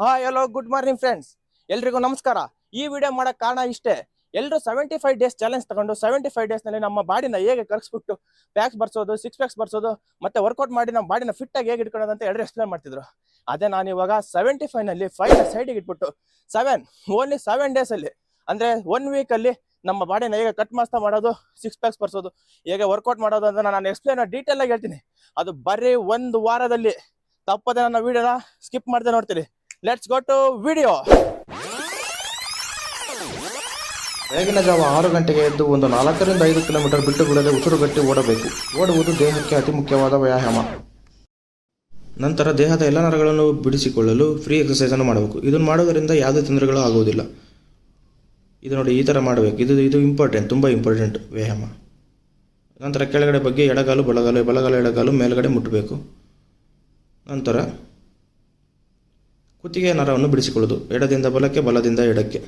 ಹಾ ಎಲ್ಲೋ good morning friends ಎಲ್ರಿಗೂ ನಮಸ್ಕಾರ. ಈ ವಿಡಿಯೋ ಮಾಡಕ್ ಕಾರಣ ಇಷ್ಟೇ. ಎಲ್ಲರೂ ಸೆವೆಂಟಿ ಫೈವ್ ಡೇಸ್ ಚಾಲೆಂಜ್ ತಗೊಂಡು ಸೆವೆಂಟಿ ಫೈವ್ ಡೇಸ್ನಲ್ಲಿ ನಮ್ಮ ಬಾಡಿನ ಹೇಗೆ ಕರ್ಸ್ಬಿಟ್ಟು ಪ್ಯಾಕ್ಸ್ ಬರ್ಸೋದು ಸಿಕ್ಸ್ ಪ್ಯಾಕ್ಸ್ ಬರ್ಸೋದು, ಮತ್ತೆ ವರ್ಕೌಟ್ ಮಾಡಿ ನಮ್ಮ ಬಾಡಿನ ಫಿಟ್ ಆಗಿ ಹೇಗೆ ಇಟ್ಕೊಳ್ಳೋದು ಅಂತ ಎಲ್ಲರೂ ಎಕ್ಸ್ಪ್ಲೇನ್ ಮಾಡ್ತಿದ್ರು. ಅದೇ ನಾನು ಇವಾಗ ಸೆವೆಂಟಿ ಫೈವ್ನಲ್ಲಿ ಫೈವ್ ಸೈಡಿಗೆ ಇಟ್ಬಿಟ್ಟು ಸೆವೆನ್ ಓನ್ಲಿ ಸೆವೆನ್ ಡೇಸ್ ಅಲ್ಲಿ, ಅಂದ್ರೆ ಒನ್ ವೀಕ್ ಅಲ್ಲಿ ನಮ್ಮ ಬಾಡಿನ ಹೇಗೆ ಕಟ್ ಮಾಸ್ತಾ ಮಾಡೋದು ಸಿಕ್ಸ್ ಪ್ಯಾಕ್ಸ್ ಬರ್ಸೋದು, ಹೇಗೆ ವರ್ಕೌಟ್ ಮಾಡೋದು ಅಂತ ನಾನು ಎಕ್ಸ್ಪ್ಲೇನ್ ಡೀಟೇಲ್ ಆಗಿ ಹೇಳ್ತೀನಿ. ಅದು ಬರೀ ಒಂದು ವಾರದಲ್ಲಿ. ತಪ್ಪದೆ ನನ್ನ ವಿಡಿಯೋನ ಸ್ಕಿಪ್ ಮಾಡದೆ ನೋಡ್ತೀರಿ ಲೆಟ್ಸ್ ಗೋ ಟು ವಿಡಿಯೋ ಬೆಳಗಿನ ಜಾವ ಆರು ಗಂಟೆಗೆ ಎದ್ದು ಒಂದು ನಾಲ್ಕರಿಂದ ಐದು ಕಿಲೋಮೀಟರ್ ಬಿಟ್ಟು ಬಿಡದೆ ಉಸಿರುಗಟ್ಟಿ ಓಡಬೇಕು. ಓಡುವುದು ದೇಹಕ್ಕೆ ಅತಿ ಮುಖ್ಯವಾದ ವ್ಯಾಯಾಮ. ನಂತರ ದೇಹದ ಎಲ್ಲ ನರಗಳನ್ನು ಬಿಡಿಸಿಕೊಳ್ಳಲು ಫ್ರೀ ಎಕ್ಸಸೈಸನ್ನು ಮಾಡಬೇಕು. ಇದನ್ನು ಮಾಡೋದರಿಂದ ಯಾವುದೇ ತೊಂದರೆಗಳು ಆಗುವುದಿಲ್ಲ. ಇದು ನೋಡಿ, ಈ ಥರ ಮಾಡಬೇಕು. ಇದು ಇದು ಇಂಪಾರ್ಟೆಂಟ್ ತುಂಬ ಇಂಪಾರ್ಟೆಂಟ್ ವ್ಯಾಯಾಮ. ನಂತರ ಕೆಳಗಡೆ ಬಗ್ಗೆ ಎಡಗಾಲು, ಬಲಗಾಲು ಬಲಗಾಲು, ಎಡಗಾಲು, ಮೇಲುಗಡೆ ಮುಟ್ಟಬೇಕು. ನಂತರ ಕುತ್ತಿಗೆಯ ನರವನ್ನು ಬಿಡಿಸಿಕೊಳ್ಳುವುದು ಎಡದಿಂದ ಬಲಕ್ಕೆ, ಬಲದಿಂದ ಎಡಕ್ಕೆ.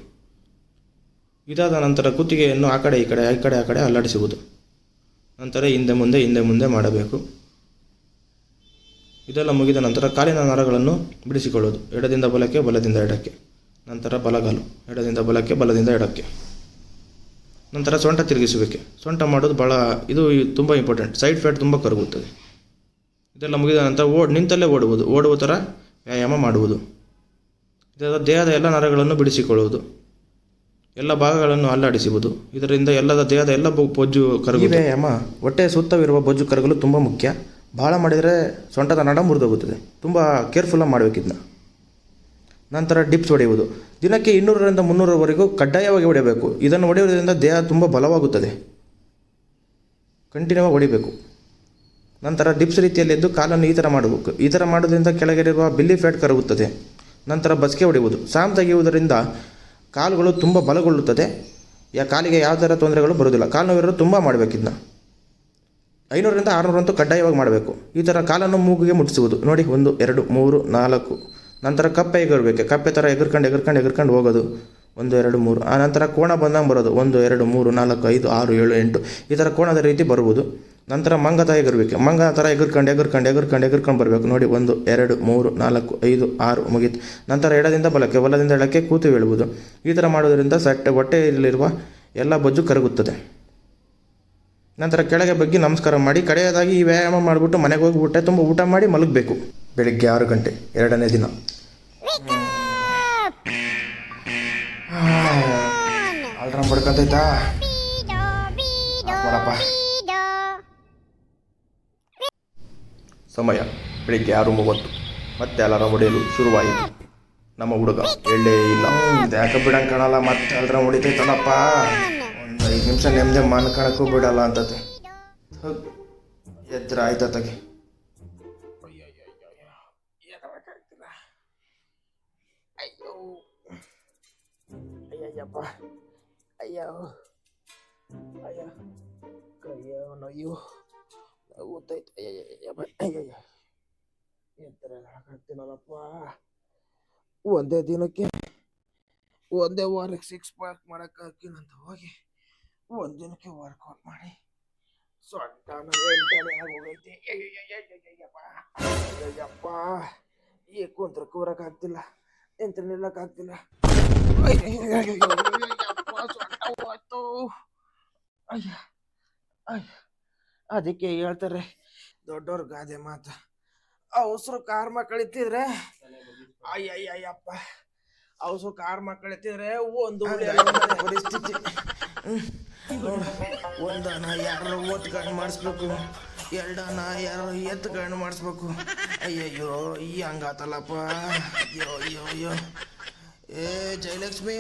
ಇದಾದ ನಂತರ ಕುತ್ತಿಗೆಯನ್ನು ಆ ಕಡೆ, ಈ ಕಡೆ ಈ ಕಡೆ, ಆ ಕಡೆ ಅಲ್ಲಾಡಿಸುವುದು. ನಂತರ ಹಿಂದೆ ಮುಂದೆ ಹಿಂದೆ ಮುಂದೆ ಮಾಡಬೇಕು. ಇದೆಲ್ಲ ಮುಗಿದ ನಂತರ ಕಾಲಿನ ನರಗಳನ್ನು ಬಿಡಿಸಿಕೊಳ್ಳುವುದು, ಎಡದಿಂದ ಬಲಕ್ಕೆ, ಬಲದಿಂದ ಎಡಕ್ಕೆ. ನಂತರ ಬಲಗಾಲು, ಎಡದಿಂದ ಬಲಕ್ಕೆ, ಬಲದಿಂದ ಎಡಕ್ಕೆ. ನಂತರ ಸೊಂಟ ತಿರುಗಿಸಬೇಕು ಸೊಂಟ ಮಾಡೋದು ಭಾಳ ಇದು ತುಂಬ ಇಂಪಾರ್ಟೆಂಟ್ ಸೈಡ್ ಫ್ಯಾಟ್ ತುಂಬ ಕರಗುತ್ತದೆ. ಇದೆಲ್ಲ ಮುಗಿದ ನಂತರ ಓಡ್, ನಿಂತಲ್ಲೇ ಓಡುವುದು. ಓಡುವ ಥರ ವ್ಯಾಯಾಮ ಮಾಡುವುದು. ದೇಹದ ಎಲ್ಲ ನರಗಳನ್ನು ಬಿಡಿಸಿಕೊಳ್ಳುವುದು. ಎಲ್ಲ ಭಾಗಗಳನ್ನು ಅಲ್ಲಾಡಿಸುವುದು. ಇದರಿಂದ ಎಲ್ಲದ ದೇಹದ ಎಲ್ಲ ಬೊಜ್ಜು ಕರಗು ವ್ಯಾಯಾಮ ಹೊಟ್ಟೆಯ ಸುತ್ತವಿರುವ ಬೊಜ್ಜು ಕರಗಲು ತುಂಬ ಮುಖ್ಯ. ಭಾಳ ಮಾಡಿದರೆ ಸೊಂಟದ ನಡ ಮುರಿದೋಗುತ್ತದೆ. ತುಂಬ ಕೇರ್ಫುಲ್ಲಾಗಿ ಮಾಡಬೇಕಿದ್ನ. ನಂತರ ಡಿಪ್ಸ್ ಹೊಡೆಯುವುದು. ದಿನಕ್ಕೆ ಇನ್ನೂರರಿಂದ ಮುನ್ನೂರವರೆಗೂ ಕಡ್ಡಾಯವಾಗಿ ಹೊಡೆಯಬೇಕು ಇದನ್ನು ಹೊಡೆಯುವುದರಿಂದ ದೇಹ ತುಂಬ ಬಲವಾಗುತ್ತದೆ. ಕಂಟಿನ್ಯೂ ಆಗಿ ಹೊಡಿಬೇಕು. ನಂತರ ಡಿಪ್ಸ್ ರೀತಿಯಲ್ಲಿ ಎದ್ದು ಕಾಲನ್ನು ಈ ಥರ ಮಾಡಬೇಕು. ಈ ಥರ ಮಾಡೋದ್ರಿಂದ ಕೆಳಗಿರುವ ಬಿಲ್ಲಿ ಫ್ಯಾಟ್ ಕರಗುತ್ತದೆ. ನಂತರ ಬಸ್ಕೆ ಹೊಡೆಯುವುದು. ಸಾಮ್ ತೆಗೆಯುವುದರಿಂದ ಕಾಲುಗಳು ತುಂಬ ಬಲಗೊಳ್ಳುತ್ತದೆ. ಯಾ ಕಾಲಿಗೆ ಯಾವ ಥರ ತೊಂದರೆಗಳು ಬರೋದಿಲ್ಲ ಕಾಲು ನೋವಿರೋದು ತುಂಬ ಮಾಡಬೇಕಿದ್ನ. ಐನೂರರಿಂದ ಆರುನೂರಂತೂ ಕಡ್ಡಾಯವಾಗಿ ಮಾಡಬೇಕು. ಈ ಥರ ಕಾಲನ್ನು ಮೂಗಿಗೆ ಮುಟ್ಟಿಸುವುದು. ನೋಡಿ, ಒಂದು, ಎರಡು, ಮೂರು, ನಾಲ್ಕು. ನಂತರ ಕಪ್ಪೆ ಎಗರಬೇಕು. ಕಪ್ಪೆ ಥರ ಎಗರ್ಕೊಂಡು ಎಗರ್ಕೊಂಡು ಎಗರ್ಕೊಂಡು ಹೋಗೋದು. ಒಂದು, ಎರಡು, ಮೂರು. ಆ ನಂತರ ಕೋಣ ಬಂದಂಗೆ ಬರೋದು. ಒಂದು, ಎರಡು, ಮೂರು, ನಾಲ್ಕು, ಐದು, ಆರು, ಏಳು, ಎಂಟು. ಈ ಥರ ಕೋಣದ ರೀತಿ ಬರುವುದು. ನಂತರ ಮಂಗ ತರ ಎಗರ್ಬೇಕು ಮಂಗ ಥರ ಎಗರ್ಕೊಂಡು ಎಗರ್ಕೊಂಡು ಎಗರ್ಕೊಂಡು ಎಗರ್ಕೊಂಡು ಬರಬೇಕು. ನೋಡಿ ಒಂದು ಎರಡು ಮೂರು ನಾಲ್ಕು ಐದು ಆರು ಮುಗೀತು. ನಂತರ ಎಡದಿಂದ ಬಲಕ್ಕೆ ಬಲದಿಂದ ಎಡಕ್ಕೆ ಕೂತು ಬೀಳುವುದು ಈ ಥರ ಮಾಡೋದರಿಂದ ಸಟ್ಟೆ ಹೊಟ್ಟೆಯಲ್ಲಿರುವ ಎಲ್ಲ ಬೊಜ್ಜು ಕರಗುತ್ತದೆ. ನಂತರ ಕೆಳಗೆ ಬಗ್ಗೆ ನಮಸ್ಕಾರ ಮಾಡಿ ಕಡೆಯದಾಗಿ ಈ ವ್ಯಾಯಾಮ ಮಾಡಿಬಿಟ್ಟು ಮನೆಗೆ ಹೋಗಿ ಊಟ ತುಂಬ ಊಟ ಮಾಡಿ ಮಲಗಬೇಕು. ಬೆಳಿಗ್ಗೆ ಆರು ಗಂಟೆ ಎರಡನೇ ದಿನ. ಅಲ್ರಾಮ್ ಬಡ್ಕೊಂತೈತಾ? ಮಾಡಪ್ಪ ಸಮಯ ಬೆಳಿಗ್ಗೆ ಆರು ಮೂವತ್ತು. ಮತ್ತೆ ಅಲಾರಾಮ್ ಹೊಡೆಯಲು ಶುರುವಾಯಿತು. ನಮ್ಮ ಹುಡುಗ ಎಳ್ಳೆ ಇಲ್ಲ. ಯಾಕೆ ಬಿಡಂಗೆ ಕಾಣಲ್ಲ? ಮತ್ತೆ ಅಲ್ರಾಮ್ ಹೊಡಿತೈತಲ್ಲಪ್ಪ. ಒಂದು ಐದು ನಿಮಿಷ ನೆಮ್ಮದಿ ಮನ್ಕಣಕ್ಕೂ ಬಿಡಲ್ಲ ಅಂತತೆ. ಎದ್ರ ಆಯ್ತತಗೆ ಅಯ್ಯೋ. ಅಯ್ಯಯ್ಯಪ್ಪ. ಅಯ್ಯೋ. ಅಯ್ಯ. ಕೈಯೋ ನೋಯ್ಯು ಅಯ್ಯ ಹಾಕ್ತೀನಲ್ಲಪ್ಪ ಒಂದೇ ದಿನಕ್ಕೆ ಒಂದೇ ವಾರಕ್ಕೆ ಸಿಕ್ಸ್ ಪ್ಯಾಕ್ ಮಾಡಕ್ಕೆ ಹಾಕಿನಂತ ಹೋಗಿ ಒಂದ್ ದಿನಕ್ಕೆ ವರ್ಕೌಟ್ ಮಾಡಿ ಸೊಂಟನ ಎಂಟನೇ ಆಗೋಗೈತಿ. ಈ ಕುಂತ್ರ ಕೂರಕ್ ಆಗ್ತಿಲ್ಲ ಎಂತ ನಿಲ್ಲಕ್ ಆಗ್ತಿಲ್ಲ. ಅಯ್ಯ ಅಯ್ಯ. ಅದಕ್ಕೆ ಹೇಳ್ತಾರೆ, ದೊಡ್ಡವ್ರ ಗಾದೆ ಮಾತು. ಅವಸರು ಕಾರ್ ಮಕ್ಕಳಿತ್ತಿದ್ರೆ ಅಯ್ಯಯ್ಯಯ್ಯಪ್ಪ ಅವಸರು ಕಾರ್ ಮಕ್ಕಳಿತ್ತಿದ್ರೆ ಒಂದು ಪರಿಸ್ಥಿತಿ. ಒಂದನ ಯಾರು ಓಟ್ಗಂಡು ಮಾಡಿಸ್ಬೇಕು ಎರಡನ ಯಾರು ಎತ್ಗಂಡು ಮಾಡಿಸ್ಬೇಕು. ಅಯ್ಯಯ್ಯೋ ಈ ಹಂಗಾತಲ್ಲಪ್ಪ. ಅಯ್ಯೋ ಅಯ್ಯೋ ಅಯ್ಯೋ. ಏ ಜಯಲಕ್ಷ್ಮಿ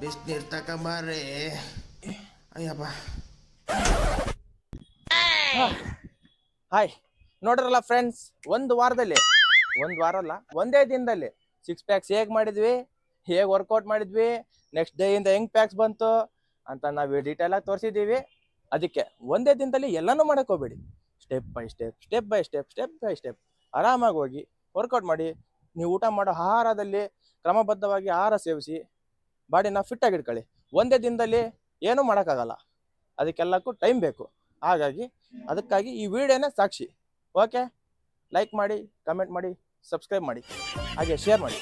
ಬಿಸ್ನೀರ್ ತಕೊಂಬಾರ್ರಿ. ಅಯ್ಯಪ್ಪ. ಹಾಯ್. ನೋಡ್ರಲ್ಲ ಫ್ರೆಂಡ್ಸ್ ಒಂದು ವಾರದಲ್ಲಿ, ಒಂದು ವಾರ ಅಲ್ಲ ಒಂದೇ ದಿನದಲ್ಲಿ ಸಿಕ್ಸ್ ಪ್ಯಾಕ್ಸ್ ಹೇಗೆ ಮಾಡಿದ್ವಿ, ಹೇಗೆ ವರ್ಕೌಟ್ ಮಾಡಿದ್ವಿ ನೆಕ್ಸ್ಟ್ ಡೇ ಇಂದ ಹೆಂಗ್ ಪ್ಯಾಕ್ಸ್ ಬಂತು ಅಂತ ನಾವು ಡೀಟೇಲ್ ಆಗಿ ತೋರಿಸಿದ್ದೀವಿ ಅದಕ್ಕೆ ಒಂದೇ ದಿನದಲ್ಲಿ ಎಲ್ಲನೂ ಮಾಡಕ್ step by step step by step step by step ಆರಾಮಾಗಿ ಹೋಗಿ ವರ್ಕೌಟ್ ಮಾಡಿ, ನೀವು ಊಟ ಮಾಡೋ ಆಹಾರದಲ್ಲಿ ಕ್ರಮಬದ್ಧವಾಗಿ ಆಹಾರ ಸೇವಿಸಿ, ಬಾಡಿನ ಫಿಟ್ ಆಗಿ ಇಟ್ಕೊಳ್ಳಿ. ಒಂದೇ ದಿನದಲ್ಲಿ ಏನೂ ಮಾಡೋಕ್ಕಾಗಲ್ಲ. ಅದಕ್ಕೆಲ್ಲಕ್ಕೂ ಟೈಮ್ ಬೇಕು. ಹಾಗಾಗಿ, ಅದಕ್ಕಾಗಿ ಈ ವಿಡಿಯೋನೇ ಸಾಕ್ಷಿ. ಓಕೆ? ಲೈಕ್ ಮಾಡಿ ಕಮೆಂಟ್ ಮಾಡಿ ಸಬ್ಸ್ಕ್ರೈಬ್ ಮಾಡಿ. ಹಾಗೆ ಶೇರ್ ಮಾಡಿ.